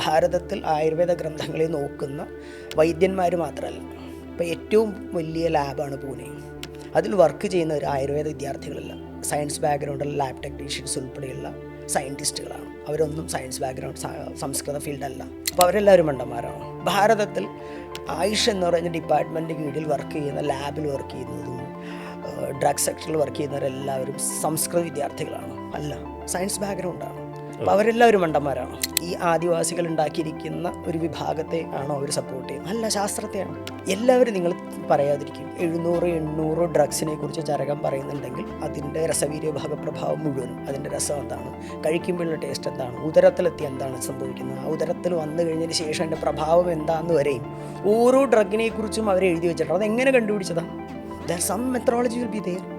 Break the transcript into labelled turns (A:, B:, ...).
A: ഭാരതത്തിൽ ആയുർവേദ ഗ്രന്ഥങ്ങളെ നോക്കുന്ന വൈദ്യന്മാർ മാത്രമല്ല ഇപ്പോൾ ഏറ്റവും വലിയ ലാബാണ് പൂനെ. അതിൽ വർക്ക് ചെയ്യുന്ന ഒരു ആയുർവേദ വിദ്യാർത്ഥികളല്ല. സയൻസ് ബാക്ക്ഗ്രൗണ്ടുള്ള ലാബ് ടെക്നീഷ്യൻസ് ഉൾപ്പെടെയുള്ള സയന്റിസ്റ്റുകളാണ് അവരൊന്നും സയൻസ് ബാക്ക്ഗ്രൗണ്ട് സംസ്കൃത ഫീൽഡല്ല അപ്പോൾ അവരെല്ലാവരും മണ്ടന്മാരാണ്. ഭാരതത്തിൽ ആയുഷ് എന്ന് പറയുന്ന ഡിപ്പാർട്ട്മെന്റ് കീഴിൽ വർക്ക് ചെയ്യുന്ന ലാബിൽ വർക്ക് ചെയ്യുന്നതും ഡ്രഗ് സെക്ടറിൽ വർക്ക് ചെയ്യുന്നവരെല്ലാവരും സംസ്കൃത വിദ്യാർത്ഥികളാണ്. അല്ല സയൻസ് ബാക്ക്ഗ്രൗണ്ടാണ് അപ്പോൾ അവരെല്ലാവരും മണ്ടന്മാരാണ്. ഈ ആദിവാസികൾ ഉണ്ടാക്കിയിരിക്കുന്ന ഒരു വിഭാഗത്തെ ആണോ അവർ സപ്പോർട്ട് ചെയ്യുന്നത്? നല്ല ശാസ്ത്രത്തെയാണ്. എല്ലാവരും നിങ്ങൾ പറയാതിരിക്കും. എഴുന്നൂറ് എണ്ണൂറ് ഡ്രഗ്സിനെ കുറിച്ച് ചരകം പറയുന്നുണ്ടെങ്കിൽ അതിന്റെ രസവീര്യ ഭാഗപ്രഭാവം മുഴുവനും അതിന്റെ രസം എന്താണ്? കഴിക്കുമ്പോഴുള്ള ടേസ്റ്റ് എന്താണ്? ഉദരത്തിലെത്തി എന്താണ് സംഭവിക്കുന്നത്? ആ ഉദരത്തിൽ വന്നു കഴിഞ്ഞതിന് ശേഷം അതിന്റെ പ്രഭാവം എന്താണെന്ന് വരെയും ഓരോ ഡ്രഗിനെ കുറിച്ചും അവർ എഴുതി വെച്ചിട്ടുണ്ട്. അതെങ്ങനെ കണ്ടുപിടിച്ചതാണ്? There some methodology will be there